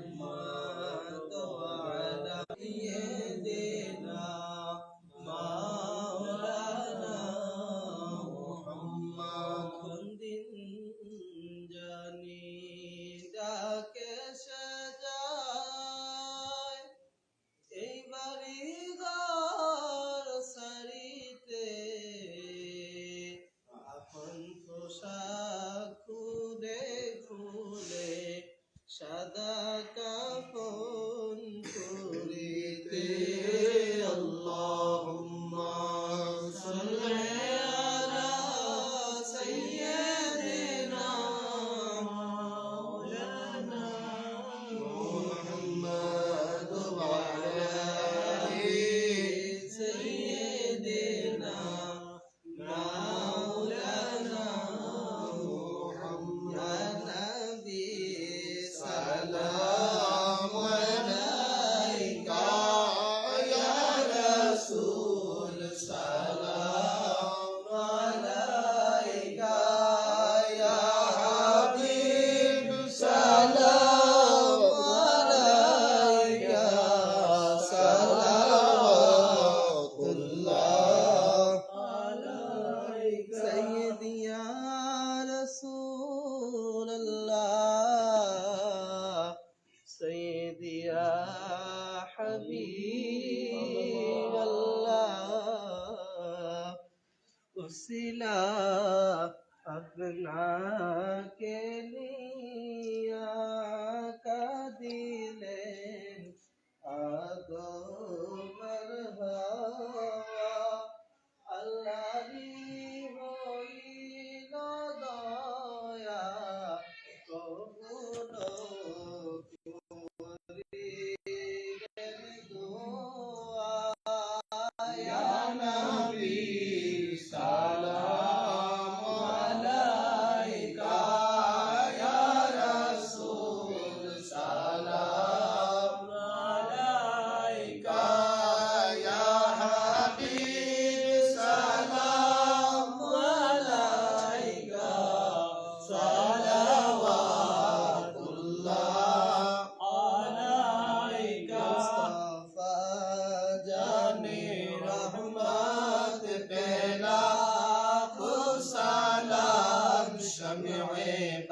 رحمت وعلا یہ دے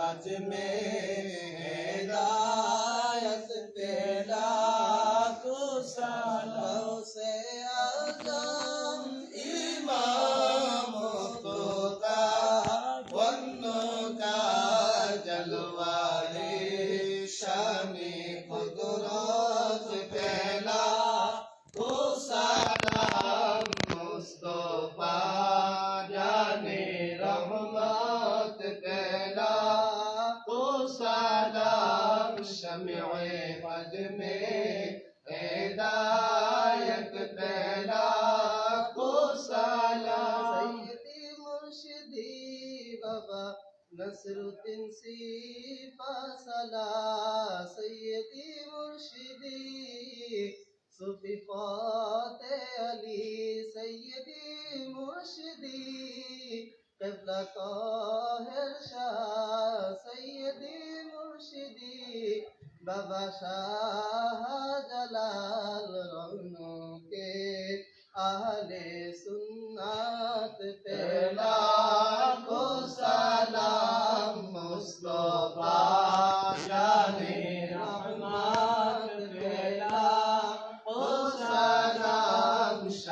राज में हैदार نصر تنسي فصلا سيدي مرشدي صفي فاتح علي سيدي مرشدي قبلة طاهر شاه سيدي مرشدي بابا شاه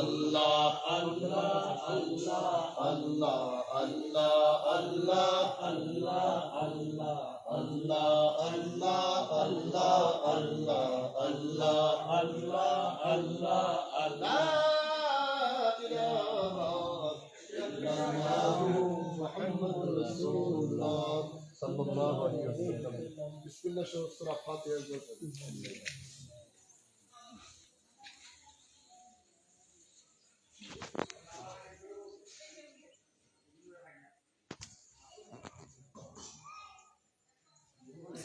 الله الله الله الله الله الله الله الله الله الله الله لا إله إلا الله محمد رسول الله صلى الله عليه وسلم بسم الله شو سورة فاتحة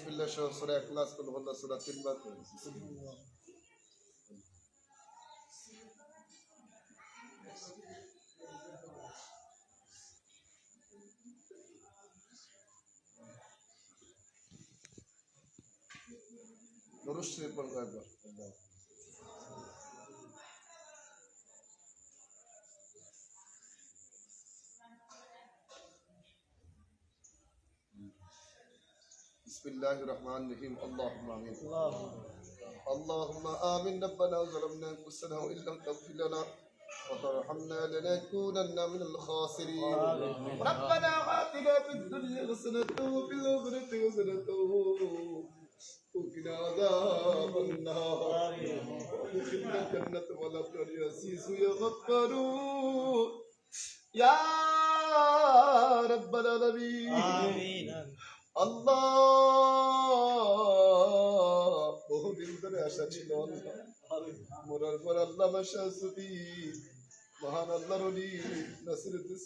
বিসমিল্লাহ সহ সুরা এখলাস কুল হুল্লাহ সুরা তিনবার পড়েছি নুরুশ শরীফ পড়ব بسم الله الرحمن الرحيم اللهم آمين اللهم آمين ربنا ظلمنا أنفسنا وإن لم تغفر لنا وترحمنا لنكونن من الخاسرين ربنا آتنا في الدنيا حسنة وفي الآخرة حسنة وقنا عذاب النار وادخلنا الجنة ولا تر يا عزيز يا غفار يا رب العالمين آمين الله বহুদিন ছিল পর আল্লাহ মাসা সুদি মহান আল্লাহর অলি নাসিরুদ্দিন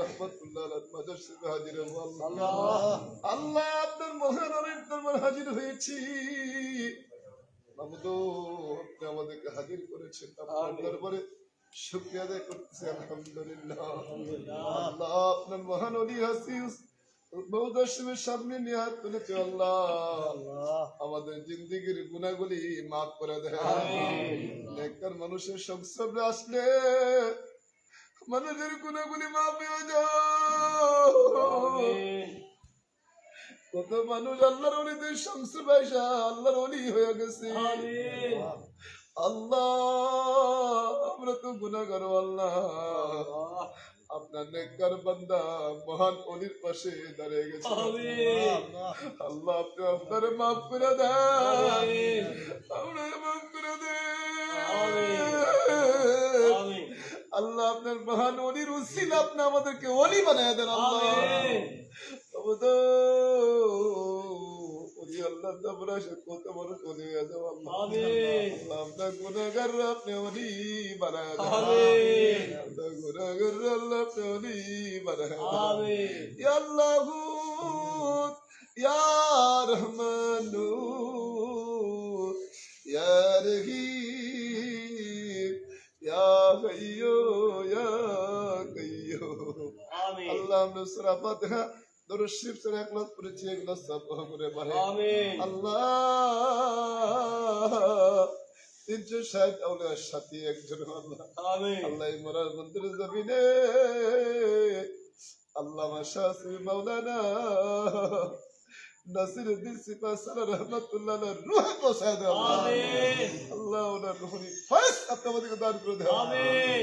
রহমতুল্লাহ মাজার হাজির আল্লাহ। আল্লাহ আপনার মহান অলির দরবার হাজির হয়েছি। মাহমুদ আপনি আমাদেরকে হাজির করেছেন। আপনার দরবারে শুক্রিয়া আদায় করতেছি আলহামদুলিল্লাহ। আল্লাহ আপনার মহান অলি হাসিস। বহুদর্শনের সামনে নিয়ে তুলেছে আল্লাহ আমাদের জিন্দিগির গুণাগুলি মাফ করে দেয়। নেককার মানুষের সংস্রবে আসলে মানুষের গুণাগুলি মাফ হয়ে যায় কত মানুষ আল্লাহর অলিদের সংস্রব আইসা আল্লাহর অলি হয়ে গেছে। আল্লাহ আমরা তো গুণাগার আল্লাহ। আপনার নেককার বান্দা মহান অলির পাশে দাঁড়িয়ে গেছে। আল্লাহ আপনি আপনার মাফ করে দেন। আপনার মাফ করে দেন। আল্লাহ আপনার মহান অলির উসিল আপনি আমাদেরকে অলি বানায় দেন আল্লাহ। তোমরা কত বড় চলে গেছো আপনার গুণাগার আপনি অলি বানায় আপনার গুণাগার আল্লাহ আপনি অলি দরুদ শরীফ সূরা ইখলাস পড়েছি এগুলো সব করে পারে আল্লাহ তিনশো ষাট আউলিয়ার সাথে একজন আল্লাহ। আল্লাহ মরার মন্দির জমিনে। আল্লাহ শাস্ত্রী মাওলানা। নাসিরুদ্দিন সিপাসার রহমতুল্লাহ রুহ পৌঁছায় দেন আল্লাহ ওনার রুহনি ফয়েজ আপনি আমাদেরকে দান করে দেন।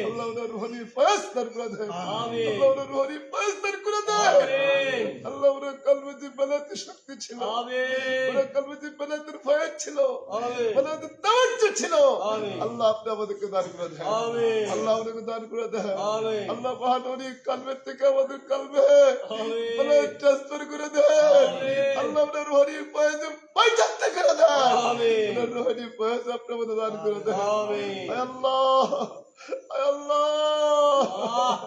আল্লাহ ওনার রুহনি ফয়েজ দান করে দেন। আল্লাহ ওনার রুহনি ফয়েজ দান করে দেন। আল্লাহ ওনার কলবে যে বেলাতে শক্তি ছিল। ওনার কলবে যে বেলাতের ফয়েজ ছিল। বেলাতের তাওয়াজ্জ ছিল। আল্লাহ আপনি আমাদেরকে দান করে দেন। আল্লাহ আমাদেরকে দান করে দেন। আল্লাহ মহানবী কালবের থেকে আমাদের কালবে বলে ট্রান্সফার করে দেন। আল্লাহ আপনার রোহানি ফয়েজ পয়সাতে করে দেন। আপনার রোহানি ফয়েজ আপনার মধ্যে দান করে দেন। আল্লাহ আল্লাহ।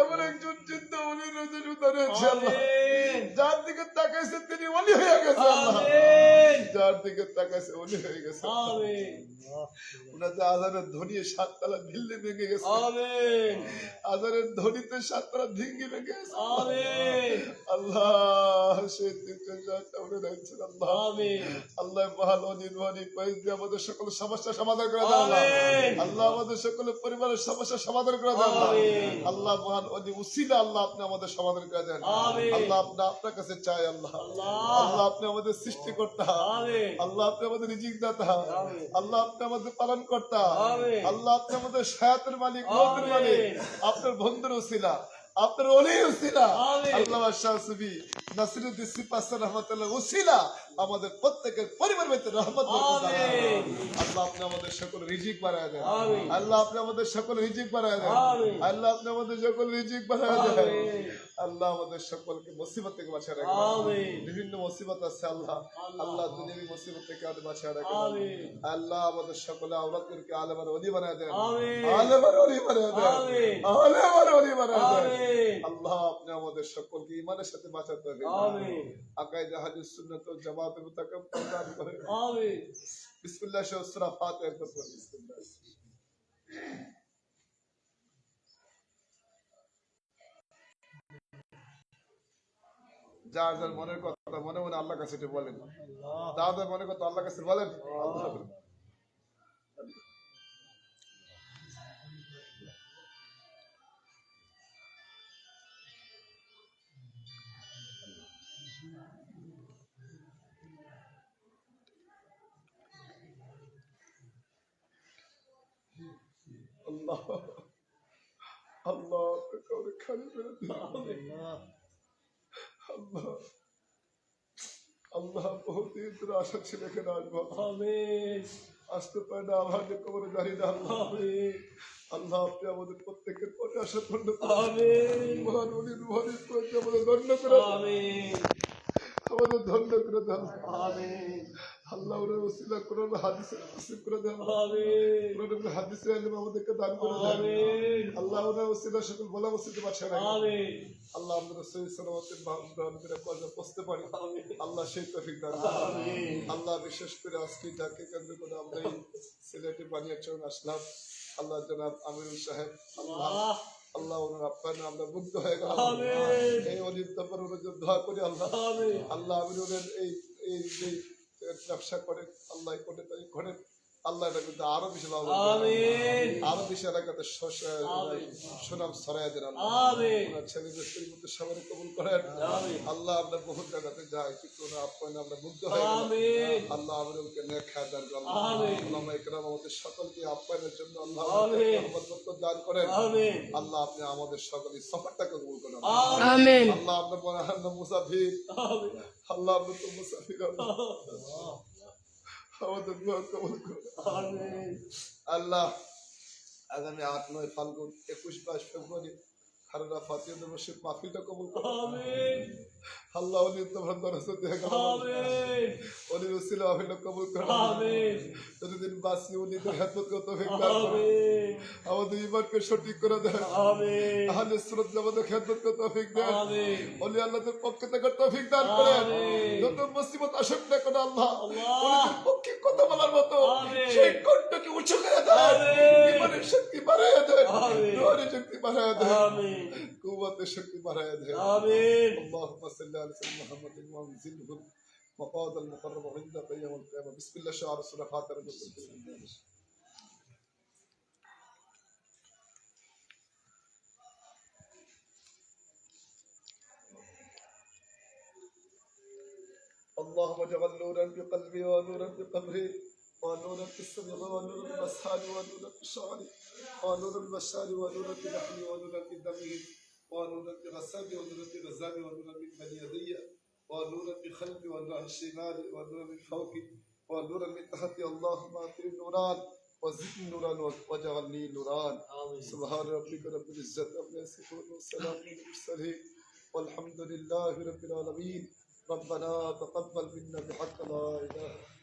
এমন একজন চিন্তা উনি রয়েছে আল্লাহ। যার দিকে তাকাইছে তিনি অলি হয়ে গেছে আল্লাহ। দিকে তাকাইছে উনি হয়ে গেছে। আমিন। ওনাদের আজানের ধ্বনি সাততলা দিল্লি ভেঙে গেছে। আজানের ধ্বনিতে সাততলা ভিঙ্গি ভেঙে গেছে। আল্লাহ সেই দিনটা যাটা উনি রাখছেন আল্লাহ। আল্লাহ মহান অনির্বাণী পয়েস দিয়ে আমাদের সকল সমস্যা সমাধান করে দেন আল্লাহ আমাদের সকলের পরিবারের সমস্যা সমাধান করে দেন আল্লাহ মহান অনি উসিলা আল্লাহ আপনি আমাদের সমাধান করে দেন। আল্লাহ আপনি আপনার কাছে চাই আল্লাহ। আল্লাহ। আপনি আমাদের সৃষ্টিকর্তা। আমিন। আল্লাহ আপনি আমাদের রিজিক দাতা আল্লাহ আপনি আমাদের পালন কর্তা আল্লাহ আপনি আমাদের সায়াতের মালিক মতের মালিক। আপনার বন্ধুর আপনার উসিলা আল্লাহ নাসিরুদ্দিন সিপাস রহমতুল্লাহ উসিলা আমাদের প্রত্যেকের পরিবার ভিতরে রহমত। আল্লাহ আপনি আমাদের সকল রিজিক বাড়ায় দেন। আল্লাহ আপনি আমাদের সকল রিজিক বাড়ায় দেন। আল্লাহ আপনি আমাদের সকল রিজিক বাড়ায় দেন। আল্লাহ আমাদের সকলকে মুসিবত থেকে বাঁচিয়ে রাখবেন। আমিন। বিভিন্ন মুসিবত আছে আল্লাহ। আল্লাহ। দুনিয়াবি মুসিবত থেকে আমাদের বাঁচিয়ে রাখবেন। আমিন। আল্লাহ আমাদের সকলে আওলাদদেরকে আলেমার অলি বানায় দেন। আমিন। আলেমার অলি বানায় দেন। আমিন। আলেমার অলি বানায় দেন। আমিন। আল্লাহ আপনি আমাদের সকলকে ইমানের সাথে বাঁচাতে হবে। আমিন। আকাইদে হাদিস সুন্নাত ও জামাতের মুতাকাম প্রদান করে। আমিন। বিসমিল্লাহ শাহ সূরা ফাতিহা। একবার পড়ুন বিসমিল্লাহ। যার যার মনের কথা মনে মনে আল্লাহ কাছে বলেন যার মনের কথা আল্লাহ কাছে বলেন আপনি কাউরে খালি করে দিন আল্লাহ আল্লাহ বহুদিন আশা ছিল এখানে আসব আসতে পারে না আল্লাহ যে কবরে জানি না আল্লাহ আল্লাহ আপনি আমাদের প্রত্যেকের পরে আশা। আমিন। মহান উনি মহানির প্রতি আমাদের ধন্য করে আমাদের ধন্য করে দেন। আল্লাহ ওরা ওসিলা কোরআন হাদিসে নসিব করে দেন আমিন। কোরআন হাদিসে আলম আমাদেরকে দান করে দেন আমিন। আল্লাহ ওরা ওসিলা সকল বলা ওসিতে বাসা রাখেন আমিন। আল্লাহ আমরা পৌঁছতে পারি। আল্লাহ সেই তফিক দান করুন। আমিন। আল্লাহ বিশেষ করে আজকে যাকে কেন্দ্র করে আমরা এই সিলেটে বানিয়াচরণ আসলাম আল্লাহ জনাব আমিরুল সাহেব আল্লাহ আল্লাহ। ওনার আপ্যায়নে আমরা মুগ্ধ হয়ে গেলাম। এই অলির দরবার ওনার দোয়া করি আল্লাহ। আল্লাহ আমিরুলের এই এই ব্যবসা করে আল্লাহ করে তাই করে আল্লাহ এটা কিন্তু আরও বেশি লাভ আরও বেশি এলাকাতে সুনাম ছড়াই দেন আল্লাহ। আমিন। ওনার মধ্যে সবাই কবুল করেন। আল্লাহ আমরা বহুত জায়গাতে যাই কিন্তু আপ্যায়নে আমরা মুগ্ধ হয়ে আল্লাহ আমাদেরকে খায় দান করেন। আল্লাহ ইকরাম আমাদের সকলকে আপ্যায়নের জন্য আল্লাহ দান করেন। আল্লাহ আপনি আমাদের সকলের সফরটাকে কবুল করেন। আল্লাহ আপনার মনে হয় মুসাফির। আল্লাহ আপনি তো মুসাফির। আল্লাহ। আমাদের দোয়া কবুল আল্লাহ, আগামী আট, নয় ফাল্গুন, একুশ বাইশ ফেব্রুয়ারি খারেরা ফাতিহ দিবসের মাহফিলটা কবল আমিন। আল্লাহ অলি তোমার দরজা দিয়ে গেল রসিল মাহফিলটা কবুল করেন যতদিন বাসি উনি তো হেদমত করতে হবে। দান করেন আমিন। আমাদের ইমানকে সঠিক করে দেন। আহলে সুরত আমাদের খেদমত করতে হবে দেন। আমিন। আল্লাহদের পক্ষ থেকে তৌফিক দান করেন। যত মুসিবত আসুক না কোনো আল্লাহ আল্লাহ। পক্ষে কথা বলার মতো সেই কণ্ঠকে উঁচু করে দেন। ইমানের শক্তি বাড়াইয়া দেন। শক্তি বাড়াইয়া দেন। শক্তি বাড়াইয়া দেন। على سيدنا محمد وانزله مقاد المقرب عند قيام القيامة. بسم الله شعر سورة فاتحة اللهم اجعل نورا في قلبي ونورا في قبري ونورا في السمع ونورا في المسحال ونورا في الشعر ونورا في البشار ونورا في لحمي ونورا في دمه اور نورت غصب ونورت غزب ونورت بنی ادیہ اور نورت خلب ونورت شمال ونورت فوق اور نورت تحت اللہم اطرم نوران وزدن نوران وجعلنی نوران. سبحان ربک رب العزت اپنے صفون والسلام والمرسلین والحمد لله رب العالمين ربنا تقبل منا بحق لا اله